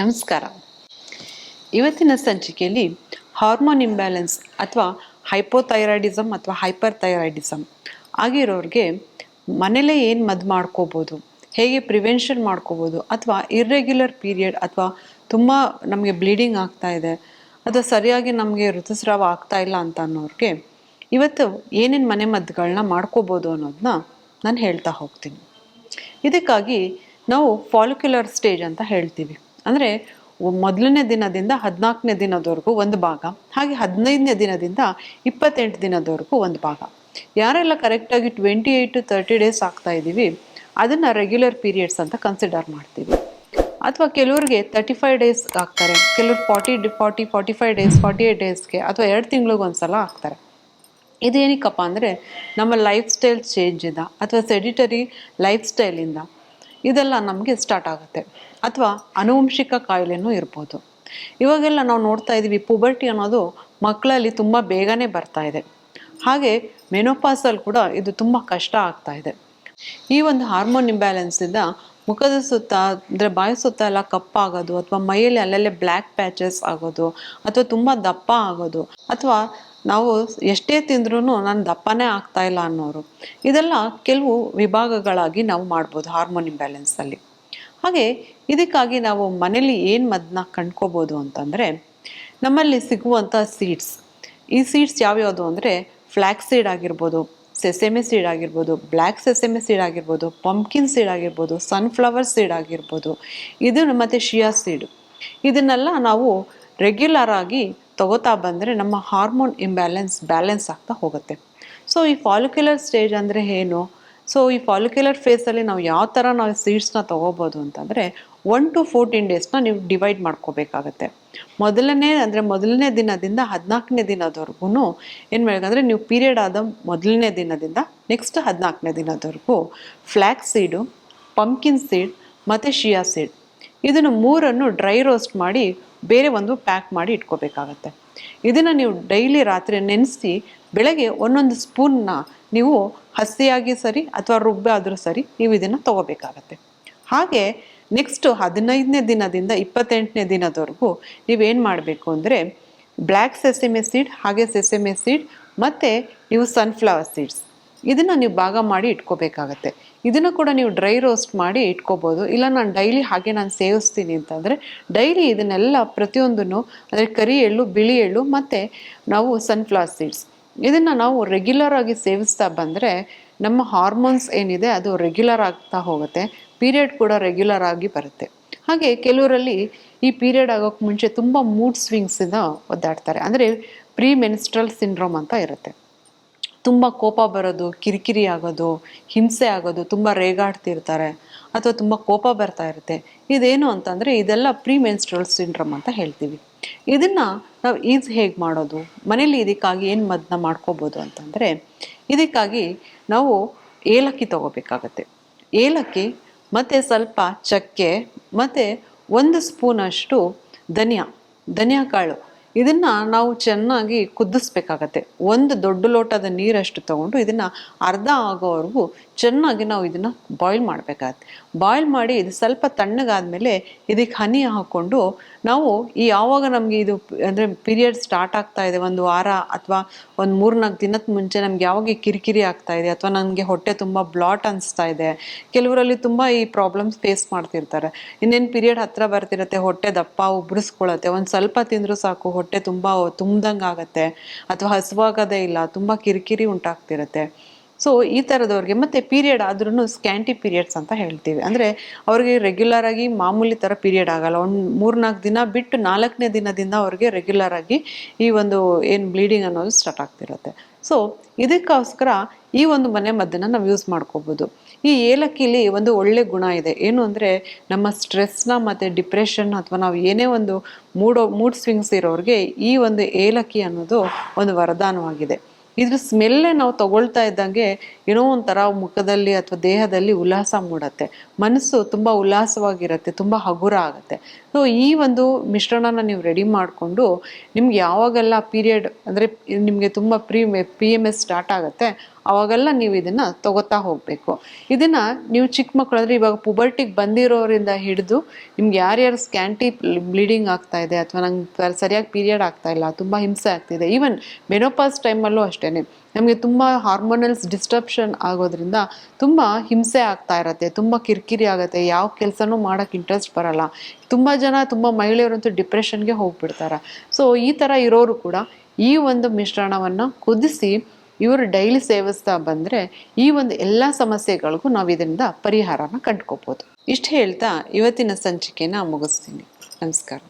ನಮಸ್ಕಾರ. ಇವತ್ತಿನ ಸಂಚಿಕೆಯಲ್ಲಿ ಹಾರ್ಮೋನ್ ಇಂಬ್ಯಾಲೆನ್ಸ್ ಅಥವಾ ಹೈಪೋಥೈರಾಯ್ಡಿಸಮ್ ಅಥವಾ ಹೈಪರ್ ಥೈರಾಯ್ಡಿಸಮ್ ಆಗಿರೋರಿಗೆ ಮನೇಲೇ ಏನು ಮದ್ದು ಮಾಡ್ಕೋಬೋದು, ಹೇಗೆ ಪ್ರಿವೆನ್ಷನ್ ಮಾಡ್ಕೋಬೋದು ಅಥವಾ ಇರ್ರೆಗ್ಯುಲರ್ ಪೀರಿಯಡ್ ಅಥವಾ ತುಂಬ ನಮಗೆ ಬ್ಲೀಡಿಂಗ್ ಆಗ್ತಾ ಇದೆ, ಅಥವಾ ಸರಿಯಾಗಿ ನಮಗೆ ಋತುಸ್ರಾವ ಆಗ್ತಾ ಇಲ್ಲ ಅಂತ ಅನ್ನೋರಿಗೆ ಇವತ್ತು ಏನೇನು ಮನೆ ಮದ್ದುಗಳನ್ನ ಮಾಡ್ಕೋಬೋದು ಅನ್ನೋದನ್ನ ನಾನು ಹೇಳ್ತಾ ಹೋಗ್ತೀನಿ. ಇದಕ್ಕಾಗಿ ನಾವು ಫಾಲಿಕ್ಯುಲರ್ ಸ್ಟೇಜ್ ಅಂತ ಹೇಳ್ತೀವಿ. ಅಂದರೆ ಮೊದಲನೇ ದಿನದಿಂದ ಹದಿನಾಲ್ಕನೇ ದಿನದವರೆಗೂ ಒಂದು ಭಾಗ, ಹಾಗೆ ಹದಿನೈದನೇ ದಿನದಿಂದ ಇಪ್ಪತ್ತೆಂಟು ದಿನದವರೆಗೂ ಒಂದು ಭಾಗ. ಯಾರೆಲ್ಲ ಕರೆಕ್ಟಾಗಿ twenty eight to thirty days ಆಗ್ತಾ ಇದ್ದೀವಿ, ಅದನ್ನು ರೆಗ್ಯುಲರ್ ಪೀರಿಯಡ್ಸ್ ಅಂತ ಕನ್ಸಿಡರ್ ಮಾಡ್ತೀವಿ. ಅಥವಾ ಕೆಲವರಿಗೆ ತರ್ಟಿ ಫೈವ್ ಡೇಸ್ ಆಗ್ತಾರೆ, ಕೆಲವ್ರು forty forty forty five days forty eight ಡೇಸ್ಗೆ ಅಥವಾ ಎರಡು ತಿಂಗಳಿಗೆ ಒಂದ್ಸಲ ಆಗ್ತಾರೆ. ಇದೇನಕ್ಕಪ್ಪ ಅಂದರೆ ನಮ್ಮ ಲೈಫ್ ಸ್ಟೈಲ್ ಚೇಂಜಿಂದ ಅಥವಾ ಸೆಡಿಟರಿ ಲೈಫ್ ಸ್ಟೈಲಿಂದ ಇದೆಲ್ಲ ನಮಗೆ ಸ್ಟಾರ್ಟ್ ಆಗುತ್ತೆ. ಅಥವಾ ಅನುವಂಶಿಕ ಕಾಯಿಲೆನೂ ಇರ್ಬೋದು. ಇವಾಗೆಲ್ಲ ನಾವು ನೋಡ್ತಾ ಇದ್ದೀವಿ ಪುಬರ್ಟಿ ಅನ್ನೋದು ಮಕ್ಕಳಲ್ಲಿ ತುಂಬ ಬೇಗನೆ ಬರ್ತಾ ಇದೆ. ಹಾಗೆ ಮೆನೋಪಾಸಲ್ಲಿ ಕೂಡ ಇದು ತುಂಬ ಕಷ್ಟ ಆಗ್ತಾ ಇದೆ. ಈ ಒಂದು ಹಾರ್ಮೋನ್ ಇಂಬ್ಯಾಲೆನ್ಸಿಂದ ಮುಖದ ಸುತ್ತ ಅಂದರೆ ಬಾಯಿ ಸುತ್ತ ಎಲ್ಲ ಕಪ್ಪಾಗೋದು, ಅಥವಾ ಮೈಯಲ್ಲಿ ಅಲ್ಲಲ್ಲೇ ಬ್ಲ್ಯಾಕ್ ಪ್ಯಾಚಸ್ ಆಗೋದು, ಅಥವಾ ತುಂಬ ದಪ್ಪ ಆಗೋದು, ಅಥವಾ ನಾವು ಎಷ್ಟೇ ತಿಂದ್ರೂ ನಾನು ದಪ್ಪನೇ ಆಗ್ತಾ ಇಲ್ಲ ಅನ್ನೋರು. ಇದೆಲ್ಲ ಕೆಲವು ವಿಭಾಗಗಳಾಗಿ ನಾವು ಮಾಡ್ಬೋದು ಹಾರ್ಮೋನ್ ಇಂಬ್ಯಾಲೆನ್ಸಲ್ಲಿ ಹಾಗೆ ಇದಕ್ಕಾಗಿ ನಾವು ಮನೇಲಿ ಏನು ಮದ್ದನ್ನ ಕಂಡ್ಕೋಬೋದು ಅಂತಂದರೆ, ನಮ್ಮಲ್ಲಿ ಸಿಗುವಂಥ ಸೀಡ್ಸ್. ಈ ಸೀಡ್ಸ್ ಯಾವ್ಯಾವುದು ಅಂದರೆ ಫ್ಲ್ಯಾಕ್ ಸೀಡ್ ಆಗಿರ್ಬೋದು, ಸೆಸೆಮೆ ಸೀಡ್ ಆಗಿರ್ಬೋದು, ಬ್ಲ್ಯಾಕ್ ಸೆಸೆಮೆ ಸೀಡ್ ಆಗಿರ್ಬೋದು, ಪಂಪ್ಕಿನ್ ಸೀಡ್ ಆಗಿರ್ಬೋದು, ಸನ್ಫ್ಲವರ್ ಸೀಡ್ ಆಗಿರ್ಬೋದು. ಇದನ್ನು ಮತ್ತು ಶಿಯಾ ಸೀಡ್. ಇದನ್ನೆಲ್ಲ ನಾವು ರೆಗ್ಯುಲರ್ ಆಗಿ ತಗೋತಾ ಬಂದರೆ ನಮ್ಮ ಹಾರ್ಮೋನ್ ಇಂಬ್ಯಾಲೆನ್ಸ್ ಬ್ಯಾಲೆನ್ಸ್ ಆಗ್ತಾ ಹೋಗುತ್ತೆ. ಸೊ ಈ ಫಾಲಿಕ್ಯುಲರ್ ಸ್ಟೇಜ್ ಅಂದರೆ ಏನು? ಸೊ ಈ ಫಾಲಿಕ್ಯುಲರ್ ಫೇಸಲ್ಲಿ ನಾವು ಯಾವ ಥರ ನಾವು ಸೀಡ್ಸ್ನ ತೊಗೋಬೋದು ಅಂತಂದರೆ ಒನ್ ಟು ಫೋರ್ಟೀನ್ ಡೇಸ್ನ ನೀವು ಡಿವೈಡ್ ಮಾಡ್ಕೋಬೇಕಾಗತ್ತೆ. ಮೊದಲನೇ ಅಂದರೆ ಮೊದಲನೇ ದಿನದಿಂದ ಹದಿನಾಲ್ಕನೇ ದಿನದವರೆಗೂ ಏನು ಮಾಡಬೇಕಂದ್ರೆ ನೀವು ಪೀರಿಯಡ್ ಆದ ಮೊದಲನೇ ದಿನದಿಂದ ನೆಕ್ಸ್ಟ್ ಹದಿನಾಲ್ಕನೇ ದಿನದವರೆಗೂ ಫ್ಲ್ಯಾಕ್ ಸೀಡು ಪಂಪ್ಕಿನ್ ಸೀಡ್ ಮತ್ತು ಶಿಯಾ ಸೀಡ್ ಇದನ್ನು ಮೂರನ್ನು ಡ್ರೈ ರೋಸ್ಟ್ ಮಾಡಿ ಬೇರೆ ಒಂದು ಪ್ಯಾಕ್ ಮಾಡಿ ಇಟ್ಕೋಬೇಕಾಗತ್ತೆ. ಇದನ್ನು ನೀವು ಡೈಲಿ ರಾತ್ರಿ ನೆನೆಸಿ ಬೆಳಗ್ಗೆ ಒಂದೊಂದು ಸ್ಪೂನ್ನ ನೀವು ಹಸಿಯಾಗಿ ಸರಿ ಅಥವಾ ರುಬ್ಬೆ ಆದರೂ ಸರಿ ನೀವು ಇದನ್ನು ತೊಗೋಬೇಕಾಗತ್ತೆ. ಹಾಗೆ ನೆಕ್ಸ್ಟು ಹದಿನೈದನೇ ದಿನದಿಂದ ಇಪ್ಪತ್ತೆಂಟನೇ ದಿನದವರೆಗೂ ನೀವೇನು ಮಾಡಬೇಕು ಅಂದರೆ ಬ್ಲ್ಯಾಕ್ ಸೆಸೆಮೆ ಸೀಡ್ ಹಾಗೆ ಸೆಸೆಮೆ ಸೀಡ್ ಮತ್ತು ನೀವು ಸನ್ಫ್ಲವರ್ ಸೀಡ್ಸ್ ಇದನ್ನು ನೀವು ಭಾಗ ಮಾಡಿ ಇಟ್ಕೋಬೇಕಾಗತ್ತೆ. ಇದನ್ನು ಕೂಡ ನೀವು ಡ್ರೈ ರೋಸ್ಟ್ ಮಾಡಿ ಇಟ್ಕೋಬೋದು. ಇಲ್ಲ ನಾನು ಡೈಲಿ ಹಾಗೆ ನಾನು ಸೇವಿಸ್ತೀನಿ ಅಂತಂದರೆ ಡೈಲಿ ಇದನ್ನೆಲ್ಲ ಪ್ರತಿಯೊಂದನ್ನು ಅಂದರೆ ಕರಿ ಎಳ್ಳು, ಬಿಳಿ ಎಳ್ಳು ಮತ್ತು ನಾವು ಸನ್ಫ್ಲವರ್ ಸೀಡ್ಸ್ ಇದನ್ನು ನಾವು ರೆಗ್ಯುಲರ್ ಆಗಿ ಸೇವಿಸ್ತಾ ಬಂದರೆ ನಮ್ಮ ಹಾರ್ಮೋನ್ಸ್ ಏನಿದೆ ಅದು ರೆಗ್ಯುಲರ್ ಆಗ್ತಾ ಹೋಗುತ್ತೆ. ಪೀರಿಯಡ್ ಕೂಡ ರೆಗ್ಯುಲರ್ ಆಗಿ ಬರುತ್ತೆ. ಹಾಗೆ ಕೆಲವರಲ್ಲಿ ಈ ಪೀರಿಯಡ್ ಆಗೋಕ್ಕೆ ಮುಂಚೆ ತುಂಬ ಮೂಡ್ ಸ್ವಿಂಗ್ಸಿಂದ ಒದ್ದಾಡ್ತಾರೆ. ಅಂದರೆ ಪ್ರೀ ಮೆನ್ಸ್ಟ್ರಲ್ ಸಿಂಡ್ರೋಮ್ ಅಂತ ಇರುತ್ತೆ. ತುಂಬ ಕೋಪ ಬರೋದು, ಕಿರಿಕಿರಿ ಆಗೋದು, ಹಿಂಸೆ ಆಗೋದು ತುಂಬ ರೇಗಾಡ್ತಿರ್ತಾರೆ ಅಥವಾ ತುಂಬ ಕೋಪ ಬರ್ತಾ ಇರುತ್ತೆ. ಇದೇನು ಅಂತಂದರೆ ಇದೆಲ್ಲ ಪ್ರೀ ಮೆನ್ಸ್ಟ್ರಲ್ ಸಿಂಡ್ರಮ್ ಅಂತ ಹೇಳ್ತೀವಿ. ಇದನ್ನು ನಾವು ಈಸ್ ಹೇಗೆ ಮಾಡೋದು ಮನೇಲಿ ಇದಕ್ಕಾಗಿ ಏನು ಮದ್ದನ್ನ ಮಾಡ್ಕೋಬೋದು ಅಂತಂದರೆ ಇದಕ್ಕಾಗಿ ನಾವು ಏಲಕ್ಕಿ ತಗೋಬೇಕಾಗತ್ತೆ. ಏಲಕ್ಕಿ, ಮತ್ತು ಸ್ವಲ್ಪ ಚಕ್ಕೆ, ಮತ್ತು ಒಂದು ಸ್ಪೂನಷ್ಟು ಧನಿಯಾ ಧನಿಯಾ ಕಾಳು ಇದನ್ನು ನಾವು ಚೆನ್ನಾಗಿ ಕುದಿಸ್ಬೇಕಾಗತ್ತೆ. ಒಂದು ದೊಡ್ಡ ಲೋಟದ ನೀರಷ್ಟು ತಗೊಂಡು ಇದನ್ನು ಅರ್ಧ ಆಗೋವರೆಗೂ ಚೆನ್ನಾಗಿ ನಾವು ಇದನ್ನು ಬಾಯ್ಲ್ ಮಾಡಬೇಕಾಗತ್ತೆ. ಬಾಯ್ಲ್ ಮಾಡಿ ಇದು ಸ್ವಲ್ಪ ತಣ್ಣಗಾದಮೇಲೆ ಇದಕ್ಕೆ ಹನಿ ಹಾಕ್ಕೊಂಡು ನಾವು ಈ ಯಾವಾಗ ನಮಗೆ ಇದು ಅಂದರೆ ಪೀರಿಯಡ್ ಸ್ಟಾರ್ಟ್ ಆಗ್ತಾ ಇದೆ, ಒಂದು ವಾರ ಅಥವಾ ಒಂದು ಮೂರ್ನಾಲ್ಕು ದಿನದ ಮುಂಚೆ ನಮ್ಗೆ ಯಾವಾಗ ಕಿರಿಕಿರಿ ಆಗ್ತಾ ಇದೆ ಅಥವಾ ನನಗೆ ಹೊಟ್ಟೆ ತುಂಬ ಬ್ಲಾಟ್ ಅನಿಸ್ತಾ ಇದೆ, ಕೆಲವರಲ್ಲಿ ತುಂಬ ಈ ಪ್ರಾಬ್ಲಮ್ಸ್ ಫೇಸ್ ಮಾಡ್ತಿರ್ತಾರೆ. ಇನ್ನೇನು ಪೀರಿಯಡ್ ಹತ್ತಿರ ಬರ್ತಿರತ್ತೆ, ಹೊಟ್ಟೆ ದಪ್ಪ, ಉಬ್ರಿಸ್ಕೊಳತ್ತೆ, ಒಂದು ಸ್ವಲ್ಪ ತಿಂದರೂ ಸಾಕು ಹೊಟ್ಟೆ ತುಂಬ ತುಂಬ್ದಂಗೆ ಆಗುತ್ತೆ ಅಥವಾ ಹಸುವಾಗೋದೇ ಇಲ್ಲ, ತುಂಬ ಕಿರಿಕಿರಿ ಉಂಟಾಗ್ತಿರತ್ತೆ. ಸೊ ಈ ಥರದವ್ರಿಗೆ ಮತ್ತು ಪೀರಿಯಡ್ ಆದ್ರೂ ಸ್ಕ್ಯಾಂಟಿ ಪೀರಿಯಡ್ಸ್ ಅಂತ ಹೇಳ್ತೀವಿ. ಅಂದರೆ ಅವ್ರಿಗೆ ರೆಗ್ಯುಲರ್ ಆಗಿ ಮಾಮೂಲಿ ಥರ ಪೀರಿಯಡ್ ಆಗಲ್ಲ. ಒಂದು ಮೂರ್ನಾಲ್ಕು ದಿನ ಬಿಟ್ಟು ನಾಲ್ಕನೇ ದಿನದಿಂದ ಅವ್ರಿಗೆ ರೆಗ್ಯುಲರ್ ಆಗಿ ಈ ಒಂದು ಏನು ಬ್ಲೀಡಿಂಗ್ ಅನ್ನೋದು ಸ್ಟಾರ್ಟ್ ಆಗ್ತಿರುತ್ತೆ. ಸೊ ಇದಕ್ಕೋಸ್ಕರ ಈ ಒಂದು ಮನೆ ಮದ್ದನ್ನು ನಾವು ಯೂಸ್ ಮಾಡ್ಕೋಬೋದು. ಈ ಏಲಕ್ಕಿಲಿ ಒಂದು ಒಳ್ಳೆ ಗುಣ ಇದೆ. ಏನು ಅಂದರೆ ನಮ್ಮ ಸ್ಟ್ರೆಸ್ನ ಮತ್ತು ಡಿಪ್ರೆಷನ್ ಅಥವಾ ನಾವು ಏನೇ ಒಂದು ಮೂಡೋ, ಮೂಡ್ ಸ್ವಿಂಗ್ಸ್ ಇರೋರಿಗೆ ಈ ಒಂದು ಏಲಕ್ಕಿ ಅನ್ನೋದು ಒಂದು ವರದಾನವಾಗಿದೆ. ಇದ್ರ ಸ್ಮೆಲ್ಲೇ ನಾವು ತಗೊಳ್ತಾ ಇದ್ದಂಗೆ ಏನೋ ಒಂಥರ ಮುಖದಲ್ಲಿ ಅಥವಾ ದೇಹದಲ್ಲಿ ಉಲ್ಲಾಸ ಮೂಡತ್ತೆ. ಮನಸ್ಸು ತುಂಬ ಉಲ್ಲಾಸವಾಗಿರುತ್ತೆ, ತುಂಬ ಹಗುರ ಆಗುತ್ತೆ. ಸೊ ಈ ಒಂದು ಮಿಶ್ರಣನ ನೀವು ರೆಡಿ ಮಾಡಿಕೊಂಡು ನಿಮ್ಗೆ ಯಾವಾಗೆಲ್ಲ ಪೀರಿಯಡ್ ಅಂದರೆ ನಿಮಗೆ ತುಂಬ pre P M S start ಆಗುತ್ತೆ ಅವಾಗೆಲ್ಲ ನೀವು ಇದನ್ನ ತಗೋತಾ ಹೋಗಬೇಕು. ಇದನ್ನ ನೀವು ಚಿಕ್ಕ ಮಕ್ಕಳು ಅಂದ್ರೆ ಇವಾಗ ಪುಬರ್ಟಿಗೆ ಬಂದಿರೋರಿಂದ ಹಿಡಿದು ನಿಮ್ಗೆ ಯಾರ್ಯಾರು ಸ್ಕ್ಯಾಂಟಿ ಬ್ಲೀಡಿಂಗ್ ಆಗ್ತಾ ಇದೆ ಅಥವಾ ನಂಗೆ ಸರಿಯಾಗಿ ಪೀರಿಯಡ್ ಆಗ್ತಾ ಇಲ್ಲ, ತುಂಬ ಹಿಂಸೆ ಆಗ್ತಿದೆ ಈವನ್ ಮೆನೋಪಾಸ್ ಟೈಮಲ್ಲೂ ಅಷ್ಟೇ ನಮಗೆ ತುಂಬ ಹಾರ್ಮೋನಲ್ಸ್ ಡಿಸ್ಟರ್ಬ್ಷನ್ ಆಗೋದ್ರಿಂದ ತುಂಬ ಹಿಂಸೆ ಆಗ್ತಾ ಇರತ್ತೆ, ತುಂಬ ಕಿರಿಕಿರಿ ಆಗುತ್ತೆ, ಯಾವ ಕೆಲಸನೂ ಮಾಡೋಕ್ಕೆ ಇಂಟ್ರೆಸ್ಟ್ ಬರಲ್ಲ. ತುಂಬ ಜನ, ತುಂಬ ಮಹಿಳೆಯರಂತೂ ಡಿಪ್ರೆಷನ್ಗೆ ಹೋಗ್ಬಿಡ್ತಾರೆ. ಸೊ ಈ ಥರ ಇರೋರು ಕೂಡ ಈ ಒಂದು ಮಿಶ್ರಣವನ್ನು ಕುದಿಸಿ ಇವರು ಡೈಲಿ ಸೇವಿಸ್ತಾ ಬಂದರೆ ಈ ಒಂದು ಎಲ್ಲ ಸಮಸ್ಯೆಗಳಿಗೂ ನಾವು ಇದರಿಂದ ಪರಿಹಾರನ ಕಂಡ್ಕೋಬೋದು. ಇಷ್ಟು ಹೇಳ್ತಾ ಇವತ್ತಿನ ಸಂಚಿಕೆನ ಮುಗಿಸ್ತೀನಿ. ನಮಸ್ಕಾರ.